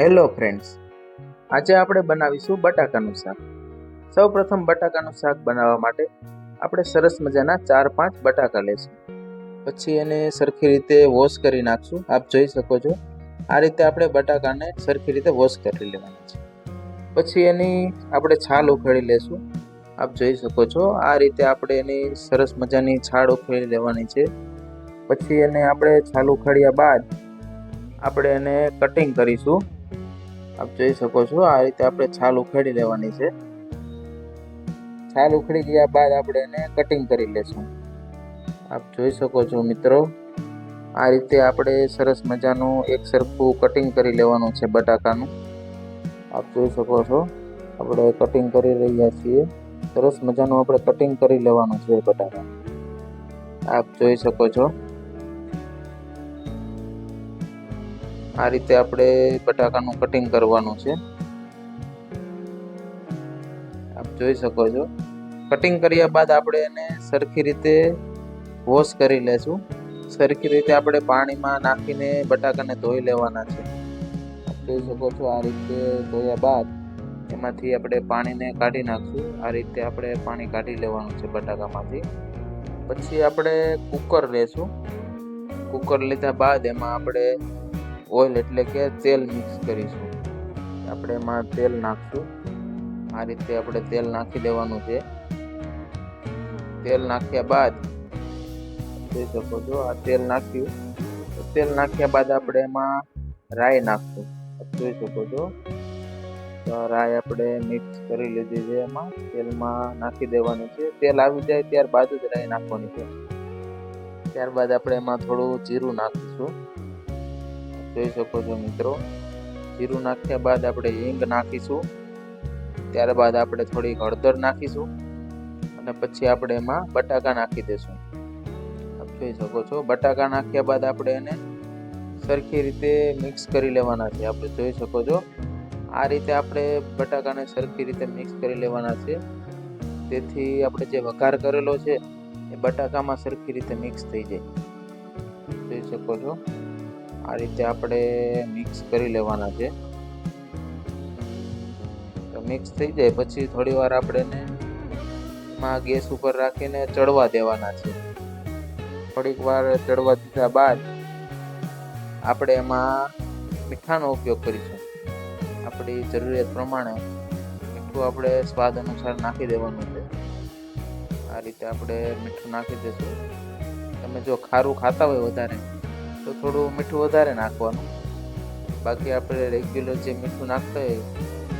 Hello friends આજે આપણે બનાવીશું બટાકાનું શાક. સૌ પ્રથમ બટાકાનું શાક બનાવવા માટે આપણે સરસ મજાના ચાર પાંચ બટાકા લેશું. પછી એને સરખી રીતે વોશ કરી નાખશું. આપ જોઈ શકો છો. આ રીતે આપણે બટાકાને સરખી રીતે વોશ કરી લેવાના છે. પછી એની આપણે છાલ ઉખેડી લેશું. આપ જોઈ શકો છો. આ રીતે આપણે એની સરસ મજાની છાલ ઉખેડી લેવાની છે. પછી એને આપણે છાલ ઉખાડ્યા બાદ આપણે એને કટિંગ કરીશું. આપ જોઈ શકો છો, આ રીતે આપણે છાલ ઉખેડી લેવાની છે. છાલ ઉખડી ગયા બાદ આપણે એને કટિંગ કરી લેશું. આપ જોઈ શકો છો મિત્રો, આ રીતે આપણે સરસ મજાનું એક સરખું કટિંગ કરી લેવાનું છે બટાકાનું. આપ જોઈ શકો છો, આપણે કટિંગ કરી રહ્યા છીએ. સરસ મજાનું આપણે કટિંગ કરી લેવાનું છે બટાકા. આપ જોઈ શકો છો આ રીતે આપણે બટાકાનું કટિંગ કરવાનું છે. આપ જોઈ શકો છો. કટિંગ કર્યા બાદ આપણે એને સરખી રીતે વોશ કરી લેશું. સરખી રીતે આપણે પાણીમાં નાખીને બટાકાને ધોઈ લેવાના છે. આપ જોઈ શકો છો આ રીતે ધોયા બાદ એમાંથી આપણે પાણીને કાઢી નાખશું. આ રીતે આપણે પાણી કાઢી લેવાનું છે બટાકામાંથી. પછી આપણે કુકર લેશું. કુકર લીધા બાદ એમાં આપણે ઓઇલ એટલે કે તેલ મિક્સ કરીશું. આપણે એમાં તેલ નાખશું. આ રીતે આપણે તેલ નાખી દેવાનું છે. તેલ નાખ્યા બાદ જોઈ શકો છો, આ તેલ નાખ્યું. તેલ નાખ્યા બાદ આપણે એમાં રાઈ નાખશું. જોઈ શકો છો, તો રાઈ આપણે મિક્સ કરી લીધી છે એમાં. તેલમાં નાખી દેવાની છે. તેલ આવી જાય ત્યારબાદ જ રાઈ નાખવાની છે. ત્યારબાદ આપણે એમાં થોડું જીરું નાખીશું. જોઈ શકો છો મિત્રો. જીરું નાખ્યા બાદ આપણે હિંગ નાખીશું. ત્યારબાદ આપણે થોડી હળદર નાખીશું અને પછી આપણે એમાં બટાકા નાખી દઈશું આપ જોઈ શકો છો, બટાકા નાખ્યા બાદ આપણે એને સરખી રીતે મિક્સ કરી લેવાના છે. આપણે જોઈ શકો છો, આ રીતે આપણે બટાકાને સરખી રીતે મિક્સ કરી લેવાના છે. તેથી આપણે જે વઘાર કરેલો છે, એ બટાકામાં સરખી રીતે મિક્સ થઈ જાય. જોઈ શકો છો. આ રીતે આપણે મિક્સ કરી લેવાના છે. તો મિક્સ થઈ જાય, પછી થોડી વાર આપણે એમાં ગેસ ઉપર રાખીને ચડવા દેવાના છે. થોડીક વાર ચડવા દીધા બાદ આપણે એમાં મીઠાનો ઉપયોગ કરીશું. આપણી જરૂરિયાત પ્રમાણે મીઠું આપણે સ્વાદ અનુસાર નાખી દેવાનું છે. આ રીતે આપણે મીઠું નાખી દઈશું તમે જો ખારું ખાતા હોય વધારે તો થોડું મીઠું વધારે નાખવાનું. બાકી આપણે રેગ્યુલર જે મીઠું નાખતા હોય,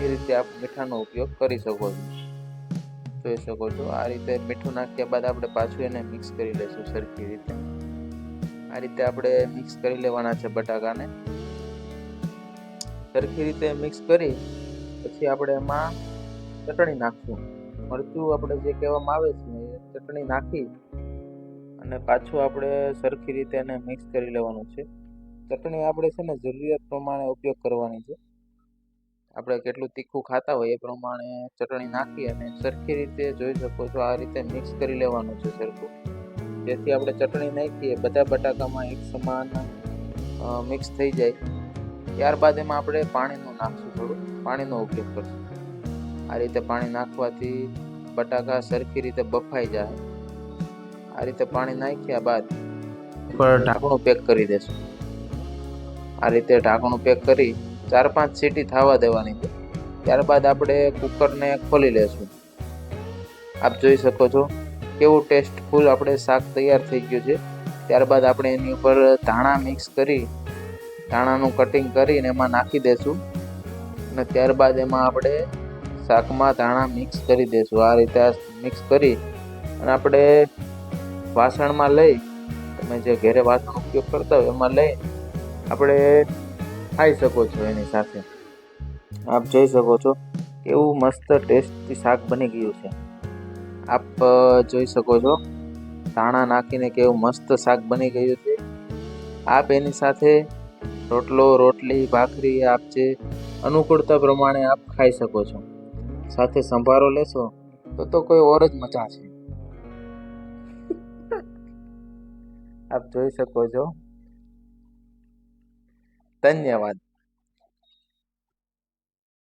એ રીતે આપ મીઠાનો ઉપયોગ કરી શકો છો. જોઈ શકો છો, આ રીતે મીઠું નાખ્યા બાદ આપણે પાછું એને મિક્સ કરી લઈશું સરખી રીતે. આ રીતે આપણે મિક્સ કરી લેવાના છે બટાકાને. સરખી રીતે મિક્સ કરી, પછી આપણે એમાં ચટણી નાખશું. મરચું આપણે જે કહેવામાં આવે છે ચટણી નાખી અને પાછું આપણે સરખી રીતે એને મિક્સ કરી લેવાનું છે. ચટણી આપણે છે ને જરૂરિયાત પ્રમાણે ઉપયોગ કરવાની છે. આપણે કેટલું તીખું ખાતા હોય એ પ્રમાણે ચટણી નાખી અને સરખી રીતે જોઈ શકો છો આ રીતે મિક્સ કરી લેવાનું છે સરખું. જેથી આપણે ચટણી નાખીએ, બધા બટાકામાં એક સમાન મિક્સ થઈ જાય. ત્યારબાદ એમાં આપણે પાણીનું નાખશું થોડું, પાણીનો ઉપયોગ કરશું. આ રીતે પાણી નાખવાથી બટાકા સરખી રીતે બફાઈ જાય. આ રીતે પાણી નાખ્યા બાદ ઉપર ઢાંકણું પેક કરી દેશું. આ રીતે ઢાંકણું પેક કરી ચાર પાંચ સીટી થવા દેવાની છે. ત્યારબાદ આપણે કુકરને ખોલી લેશું. આપ જોઈ શકો છો કેવું ટેસ્ટફુલ આપણે શાક તૈયાર થઈ ગયું છે. ત્યારબાદ આપણે એની ઉપર ધાણા મિક્સ કરી ધાણાનું કટિંગ કરીને એમાં નાખી દેશું. અને ત્યારબાદ એમાં આપણે શાકમાં ધાણા મિક્સ કરી દેશું. આ રીતે મિક્સ કરી અને આપણે વાસણમાં લઈ, તમે જે ઘરે વાસણ ઉપયોગ કરતા હોય એમાં લઈ આપણે ખાઈ શકો છો એની સાથે. આપ જોઈ શકો છો કેવું મસ્ત ટેસ્ટી શાક બની ગયું છે. આપ જોઈ શકો છો ધાણા નાખીને કેવું મસ્ત શાક બની ગયું છે. આપ એની સાથે રોટલો, રોટલી, ભાખરી, આપ જે અનુકૂળતા પ્રમાણે આપ ખાઈ શકો છો. સાથે સંભારો લેશો તો તો કોઈ ઓર જ મજા છે આપ જોઈ શકો છો. ધન્યવાદ.